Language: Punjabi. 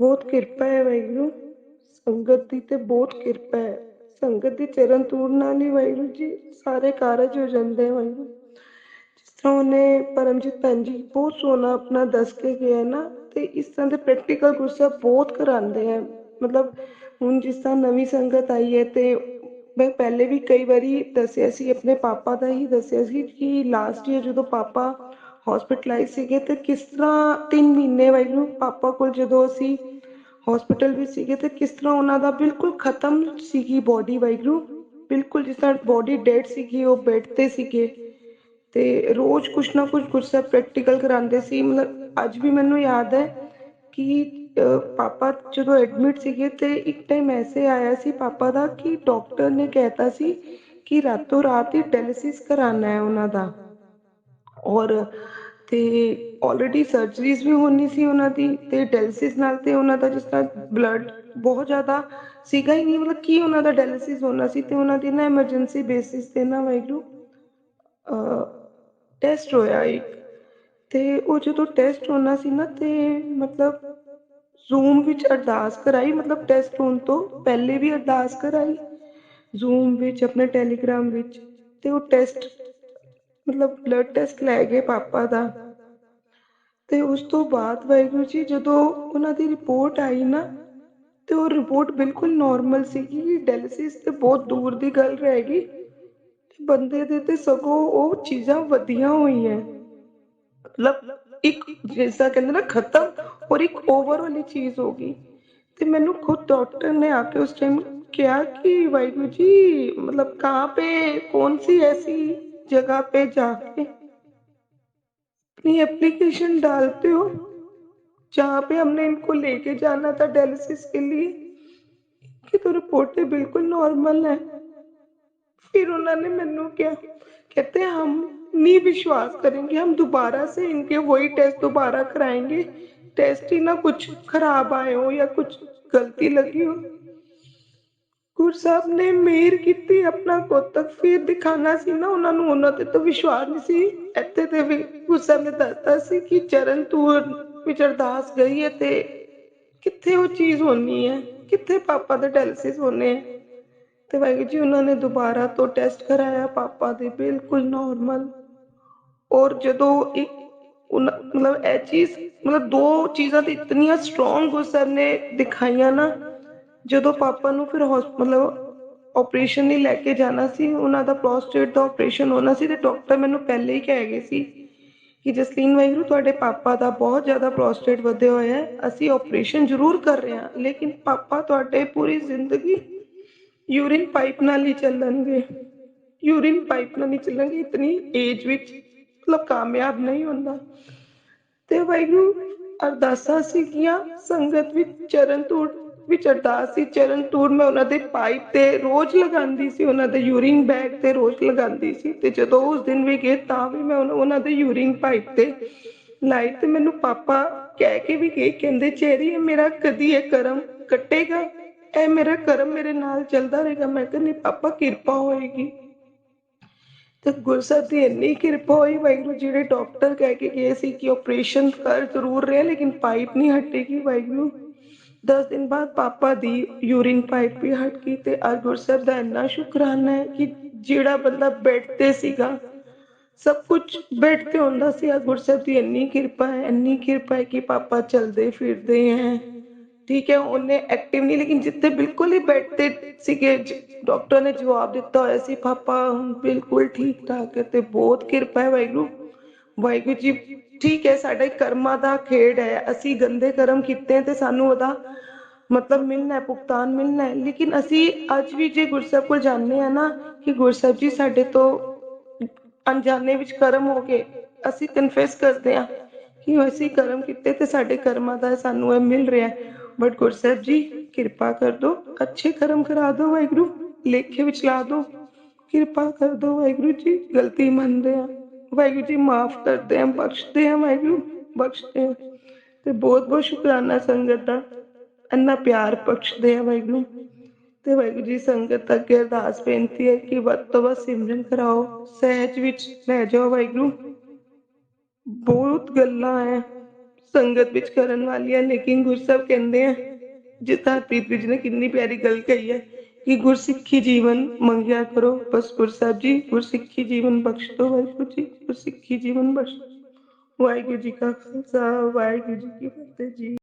ਬਹੁਤ ਕਿਰਪਾ ਹੈ ਵਾਹਿਗੁਰੂ। ਸੰਗਤ ਦੀ ਤੇ ਬਹੁਤ ਕਿਰਪਾ ਹੈ। ਸੰਗਤ ਦੀ ਚਰਨ ਤੂੜ ਨਾਲ ਹੀ ਵਾਹਿਗੁਰੂ ਜੀ ਸਾਰੇ ਕਾਰਜ ਹੋ ਜਾਂਦੇ ਆ ਵਾਹਿਗੁਰੂ। ਜਿਸ ਤਰ੍ਹਾਂ ਉਹਨੇ ਪਰਮਜੀਤ ਭੈਣ ਜੀ ਬਹੁਤ ਸੋਹਣਾ ਆਪਣਾ ਦੱਸ ਕੇ ਗਏ ਨਾ, ਤੇ ਇਸ ਤਰ੍ਹਾਂ ਦੇ ਪ੍ਰੈਕਟੀਕਲ ਗੁਰਸਾ ਬਹੁਤ ਕਰਾਉਂਦੇ ਆ। ਮਤਲਬ ਹੁਣ ਜਿਸ ਤਰ੍ਹਾਂ ਨਵੀਂ ਸੰਗਤ ਆਈ ਹੈ ਤੇ ਮੈਂ ਪਹਿਲੇ ਵੀ ਕਈ ਵਾਰੀ ਦੱਸਿਆ ਸੀ, ਆਪਣੇ ਪਾਪਾ ਦਾ ਹੀ ਦੱਸਿਆ ਸੀ ਕਿ ਲਾਸਟ ਈਅਰ ਜਦੋਂ ਪਾਪਾ ਹਸਪੀਟਲਾਈਜ਼ ਸੀਗੇ ਤੇ ਕਿਸ ਤਰ੍ਹਾਂ 3 ਮਹੀਨੇ ਵਾਹਿਗੁਰੂ ਪਾਪਾ ਕੋਲ ਜਦੋਂ ਅਸੀਂ ਹਸਪੀਟਲ ਵਿੱਚ ਸੀਗੇ ਤੇ ਕਿਸ ਤਰ੍ਹਾਂ ਉਹਨਾਂ ਦਾ ਬਿਲਕੁਲ ਖਤਮ ਸੀਗੀ ਬੋਡੀ ਵਾਹਿਗੁਰੂ ਬਿਲਕੁਲ ਜਿਸ ਤਰ੍ਹਾਂ ਬੋਡੀ ਡੈਡ ਸੀਗੀ, ਉਹ ਬੈੱਡ ਤੇ ਸੀਗੇ ਤੇ ਰੋਜ਼ ਕੁਛ ਨਾ ਕੁਛ ਗੁਰਸਾ ਪ੍ਰੈਕਟੀਕਲ ਕਰਾਉਂਦੇ ਸੀ, ਮਤਲਬ ਅੱਜ ਵੀ ਮੈਨੂੰ ਯਾਦ ਹੈ ਕਿ ਪਾਪਾ ਜਦੋਂ ਐਡਮਿਟ ਸੀਗੇ ਤੇ ਇੱਕ ਟਾਈਮ ਐਸੇ ਆਇਆ ਸੀ ਪਾਪਾ ਦਾ ਕਿ ਡਾਕਟਰ ਨੇ ਕਹਿਤਾ ਸੀ ਕਿ ਰਾਤੋਂ ਰਾਤ ਹੀ ਡਾਇਲਿਸਿਸ ਕਰਾਉਣਾ ਹੈ ਉਹਨਾਂ ਦਾ ਔਰ ਤੇ ਆਲਰੇਡੀ ਸਰਜਰੀਜ਼ ਵੀ ਹੋਣੀ ਸੀ ਉਹਨਾਂ ਦੀ ਤੇ ਡਾਇਲਿਸਿਸ ਨਾਲ ਤੇ ਉਹਨਾਂ ਦਾ ਜਿਸ ਤਰ੍ਹਾਂ ਬਲੱਡ ਬਹੁਤ ਜ਼ਿਆਦਾ ਸੀਗਾ ਹੀ ਨਹੀਂ, ਮਤਲਬ ਕੀ ਉਹਨਾਂ ਦਾ ਡਾਇਲਿਸਿਸ ਹੋਣਾ ਸੀ ਤੇ ਉਹਨਾਂ ਦੀ ਨਾ ਐਮਰਜੈਂਸੀ ਬੇਸਿਸ ਤੇ ਨਾ ਵਾਹਿਗੁਰੂ ਟੈਸਟ ਹੋਇਆ ਇੱਕ। ਤੇ ਉਹ ਜਦੋਂ ਟੈਸਟ ਹੋਣਾ ਸੀ ਨਾ ਤੇ ਮਤਲਬ ਜ਼ੂਮ ਵਿੱਚ ਅਰਦਾਸ ਕਰਾਈ, ਮਤਲਬ ਟੈਸਟ ਹੋਣ ਤੋਂ ਪਹਿਲੇ ਵੀ ਅਰਦਾਸ ਕਰਾਈ। ਜ਼ੂਮ ਵਿੱਚ, ਆਪਣੇ ਟੈਲੀਗ੍ਰਾਮ ਵਿੱਚ ਤੇ ਉਹ ਟੈਸਟ ਮਤਲਬ ਬਲੱਡ ਟੈਸਟ ਲੈ ਗਏ ਪਾਪਾ ਦਾ। ਤੇ ਉਸ ਤੋਂ ਬਾਅਦ ਵਾਹਿਗੁਰੂ ਜੀ, ਜਦੋਂ ਉਹਨਾਂ ਦੀ ਰਿਪੋਰਟ ਆਈ ਨਾ, ਤੇ ਉਹ ਰਿਪੋਰਟ ਬਿਲਕੁਲ ਨਾਰਮਲ ਸੀਗੀ ਡਾਇਲਿਸਿਸ ਤੇ ਬਹੁਤ ਦੂਰ ਦੀ ਗੱਲ ਰਹਿ ਗਈ। ਤੇ ਬੰਦੇ ਦੇ ਤੇ ਸਗੋਂ ਉਹ ਚੀਜ਼ਾਂ ਵਧੀਆਂ ਹੋਈਆਂ। ਮਤਲਬ ਇੱਕ ਜਿਸਾ ਕਹਿੰਦੇ ਨਾ, ਖਤਮ ਔਰ ਇੱਕ ਓਵਰਆਲ ਚੀਜ਼ ਹੋ ਗਈ। ਤੇ ਮੈਨੂੰ ਖੁਦ ਡਾਕਟਰ ਨੇ ਆ ਕੇ ਉਸ ਟਾਈਮ ਕਿਹਾ ਕਿ ਵਾਹਿਗੁਰੂ ਜੀ, ਮਤਲਬ ਕਾਂ ਪੇ, ਕੌਣ ਸੀ ਐਸੀ? जगह पे जाके अपनी एप्लीकेशन डालते हो, जहाँ पे हमने इनको लेके जाना था डायलिसिस के लिए, कि तो रिपोर्टें बिल्कुल नॉर्मल है। फिर उन्होंने मैनू क्या, कहते हैं, हम नहीं विश्वास करेंगे, हम दोबारा से इनके वही टेस्ट दोबारा कराएँगे टेस्ट ही ना कुछ खराब आए हो या कुछ गलती लगी हो। ਗੁਰੂ ਸਾਹਿਬ ਨੇ ਮਿਹਰ ਕੀਤੀ, ਆਪਣਾ ਕੋਤਕ ਫਿਰ ਦਿਖਾਣਾ ਸੀ ਨਾ ਉਹਨਾਂ ਨੂੰ, ਉਹਨਾਂ ਤੇ ਤਾਂ ਵਿਸ਼ਵਾਸ ਨਹੀਂ ਸੀ। ਇੱਥੇ ਤੇ ਵੀ ਸਾਹਿਬ ਨੇ ਦੱਸਤਾ ਸੀ ਕਿ ਚਰਨ ਤੂਰ ਵਿੱਚ ਅਰਦਾਸ ਗਈ ਹੈ ਤੇ ਕਿੱਥੇ ਉਹ ਚੀਜ਼ ਹੋਣੀ ਹੈ? ਕਿੱਥੇ ਪਾਪਾ ਦੇ ਡਾਇਲਿਸਿਸ ਹੋਣੇ ਹੈ? ਤੇ ਵਾਹਿਗੁਰੂ ਜੀ, ਉਹਨਾਂ ਨੇ ਦੁਬਾਰਾ ਤੋਂ ਟੈਸਟ ਕਰਾਇਆ, ਪਾਪਾ ਦੇ ਬਿਲਕੁਲ ਨਾਰਮਲ ਔਰ ਜਦੋਂ ਇੱਕ ਮਤਲਬ ਇਹ ਚੀਜ਼, ਮਤਲਬ ਦੋ ਚੀਜ਼ਾਂ ਤੇ ਇਤਨੀਆਂ ਸਟਰੋਂਗ ਗੁਰੂ ਸਾਹਿਬ ਨੇ ਦਿਖਾਈਆਂ ਨਾ ਜਦੋਂ ਪਾਪਾ ਨੂੰ ਫਿਰ ਹੌਸ- ਮਤਲਬ ਆਪਰੇਸ਼ਨ ਲਈ ਲੈ ਕੇ ਜਾਣਾ ਸੀ, ਉਹਨਾਂ ਦਾ ਪ੍ਰੋਸਟੇਟ ਦਾ ਆਪਰੇਸ਼ਨ ਹੋਣਾ ਸੀ ਤੇ ਡਾਕਟਰ ਮੈਨੂੰ ਪਹਿਲੇ ਹੀ ਕਹਿ ਗਏ ਸੀ ਕਿ ਜਸਲੀਨ ਵਾਹਿਗੁਰੂ, ਤੁਹਾਡੇ ਪਾਪਾ ਦਾ ਬਹੁਤ ਜ਼ਿਆਦਾ ਪ੍ਰੋਸਟੇਟ ਵਧੇ ਹੋਇਆ ਹੈ, ਅਸੀਂ ਆਪਰੇਸ਼ਨ ਜ਼ਰੂਰ ਕਰ ਰਹੇ ਹਾਂ, ਲੇਕਿਨ ਪਾਪਾ ਤੁਹਾਡੇ ਪੂਰੀ ਜ਼ਿੰਦਗੀ ਯੂਰਿਨ ਪਾਈਪ ਨਾਲ ਹੀ ਚੱਲਣਗੇ। ਯੂਰਿਨ ਪਾਈਪ ਨਾਲ ਹੀ ਚੱਲਣਗੇ, ਇਤਨੀ ਏਜ ਵਿੱਚ, ਮਤਲਬ ਕਾਮਯਾਬ ਨਹੀਂ ਹੁੰਦਾ। ਤੇ ਵਾਹਿਗੁਰੂ ਅਰਦਾਸਾਂ ਸੀਗੀਆਂ, ਸੰਗਤ ਵਿੱਚ ਚਰਨ ਤੋੜ ਵਿੱਚ ਅਰਦਾਸ ਸੀ। ਚਰਨ ਧੂੜ ਮੈਂ ਉਹਨਾਂ ਦੇ ਪਾਈਪ ਤੇ ਰੋਜ਼ ਲਗਾਉਂਦੀ ਸੀ, ਉਹਨਾਂ ਦੇ ਯੂਰਿਨ ਬੈਗ ਤੇ ਰੋਜ਼ ਲਗਾਉਂਦੀ ਸੀ ਤੇ ਜਦੋਂ ਉਸ ਦਿਨ ਵੀ ਗਏ ਤਾਂ ਵੀ ਮੈਂ ਉਹਨਾਂ- ਦੇ ਯੂਰਿਨ ਪਾਈਪ ਤੇ ਲਾਈ ਤੇ ਮੈਨੂੰ ਪਾਪਾ ਕਹਿ ਕੇ ਵੀ ਗਏ, ਕਹਿੰਦੇ, ਚੇਰੀ, ਇਹ ਮੇਰਾ ਕਦੀ ਇਹ ਕਰਮ ਕੱਟੇਗਾ? ਇਹ ਮੇਰਾ ਕਰਮ ਮੇਰੇ ਨਾਲ ਚੱਲਦਾ ਰਹੇਗਾ? ਮੈਂ ਕਹਿੰਦੀ ਪਾਪਾ, ਕਿਰਪਾ ਹੋਏਗੀ। ਤੇ ਗੁਰਸਤ ਦੀ ਇੰਨੀ ਕਿਰਪਾ ਹੋਈ, ਵਾਹਿਗੁਰੂ ਜਿਹੜੇ ਡਾਕਟਰ ਕਹਿ ਕੇ ਗਏ ਸੀ ਕਿ ਆਪਰੇਸ਼ਨ ਕਰ ਜ਼ਰੂਰ ਰਹੇ, ਲੇਕਿਨ ਪਾਈਪ ਨਹੀਂ ਹਟੇਗੀ, ਵਾਹਿਗੁਰੂ। 10 ਦਿਨ ਬਾਅਦ ਪਾਪਾ ਦੀ ਯੂਰਿਨ ਪਾਈਪ ਵੀ ਹਟ ਗਈ ਤੇ ਅੱਜ ਗੁਰਸਤ ਦਾ ਇੰਨਾ ਸ਼ੁਕਰਾਨਾ ਹੈ ਕਿ ਜਿਹੜਾ ਬੰਦਾ ਬੈੱਡ ਤੇ ਸੀਗਾ, ਸਭ ਕੁਝ ਬੈੱਡ ਤੇ ਹੁੰਦਾ ਸੀ। ਅੱਜ ਗੁਰਸਤ ਦੀ ਇੰਨੀ ਕਿਰਪਾ ਹੈ, ਇੰਨੀ ਕਿਰਪਾ ਹੈ ਕਿ ਪਾਪਾ ਚਲਦੇ ਫਿਰਦੇ ਹੈ। ਠੀਕ ਹੈ, ਉਹਨੇ ਐਕਟਿਵ ਨਹੀਂ, ਲੇਕਿਨ ਜਿੱਥੇ ਬਿਲਕੁਲ ਹੀ ਬੈੱਡ ਤੇ ਸੀਗੇ ਡਾਕਟਰ ਨੇ ਜਵਾਬ ਦਿੱਤਾ ਹੋਇਆ ਸੀ, ਪਾਪਾ, ਹੁਣ ਬਿਲਕੁਲ ਠੀਕ ਠਾਕ ਹੈ ਤੇ ਬਹੁਤ ਕਿਰਪਾ ਹੈ ਵਾਹਿਗੁਰੂ। ਵਾਹਿਗੁਰੂ ਜੀ, ਠੀਕ ਹੈ, ਸਾਡੇ ਕਰਮਾਂ ਦਾ ਖੇਡ ਹੈ, ਅਸੀਂ ਗੰਦੇ ਕਰਮ ਕੀਤੇ ਤੇ ਸਾਨੂੰ ਉਹਦਾ ਮਤਲਬ ਮਿਲਣਾ ਹੈ, ਭੁਗਤਾਨ ਮਿਲਣਾ ਹੈ। ਲੇਕਿਨ ਅਸੀਂ ਅੱਜ ਵੀ ਜੇ ਗੁਰਸਬ ਕੋਲ ਜਾਂਦੇ ਆ ਨਾ ਕਿ ਗੁਰਸਬ ਜੀ ਸਾਡੇ ਤੋਂ ਅਣਜਾਣੇ ਵਿੱਚ ਕਰਮ ਹੋ ਗਏ, ਅਸੀਂ ਕਨਫੈਸ ਕਰਦੇ ਆ ਕਿ ਅਸੀਂ ਕਰਮ ਕੀਤੇ ਤੇ ਸਾਡੇ ਕਰਮਾਂ ਦਾ ਸਾਨੂੰ ਇਹ ਮਿਲ ਰਿਹਾ ਬਟ ਗੁਰਸਬ ਜੀ, ਕਿਰਪਾ ਕਰ ਦੋ ਅੱਛੇ ਕਰਮ ਕਰਾ ਦਿਓ ਵਾਹਿਗੁਰੂ, ਲੇਖੇ ਵਿੱਚ ਲਾ ਦੋ ਕਿਰਪਾ ਕਰ ਦੋ ਵਾਹਿਗੁਰੂ ਜੀ, ਗਲਤੀ ਮੰਨਦੇ ਆ ਵਾਹਿਗੁਰੂ ਜੀ, ਮਾਫ ਕਰਦੇ ਆ ਬਖਸ਼ਦੇ ਆ ਵਾਹਿਗੁਰੂ, ਬਖਸ਼ਦੇ ਆ ਤੇ ਬਹੁਤ ਬਹੁਤ ਸ਼ੁਕਰਾਨਾ ਸੰਗਤ ਦਾ। ਇੰਨਾ ਪਿਆਰ ਬਖਸ਼ਦੇ ਆ ਵਾਹਿਗੁਰੂ ਤੇ ਵਾਹਿਗੁਰੂ ਜੀ ਸੰਗਤ ਅੱਗੇ ਅਰਦਾਸ ਬੇਨਤੀ ਹੈ ਕਿ ਵੱਧ ਤੋਂ ਵੱਧ ਸਿਮਰਨ ਕਰਾਓ, ਸਹਿਜ ਵਿੱਚ ਲੈ ਜਾਓ ਵਾਹਿਗੁਰੂ। ਬਹੁਤ ਗੱਲਾਂ ਹੈ ਸੰਗਤ ਵਿੱਚ ਕਰਨ ਵਾਲੀਆਂ, ਲੇਕਿਨ ਗੁਰਸਬ ਕਹਿੰਦੇ ਆ ਜਿੱਦਾਂ ਹਰਪ੍ਰੀਤ ਵੀਰ ਨੇ ਕਿੰਨੀ ਪਿਆਰੀ ਗੱਲ ਕਹੀ ਹੈ ਕਿ ਗੁਰਸਿੱਖੀ ਜੀਵਨ ਮੰਗਿਆ ਕਰੋ, ਬਸ ਗੁਰਸਾਹਿਬ ਜੀ, ਗੁਰਸਿੱਖੀ ਜੀਵਨ ਬਖਸ਼ ਦਿਓ ਵਾਹਿਗੁਰੂ ਜੀ, ਗੁਰਸਿੱਖੀ ਜੀਵਨ ਬਖਸ਼। ਵਾਹਿਗੁਰੂ ਜੀ ਕਾ ਖਾਲਸਾ, ਵਾਹਿਗੁਰੂ ਜੀ ਕੀ ਫਤਿਹ ਜੀ।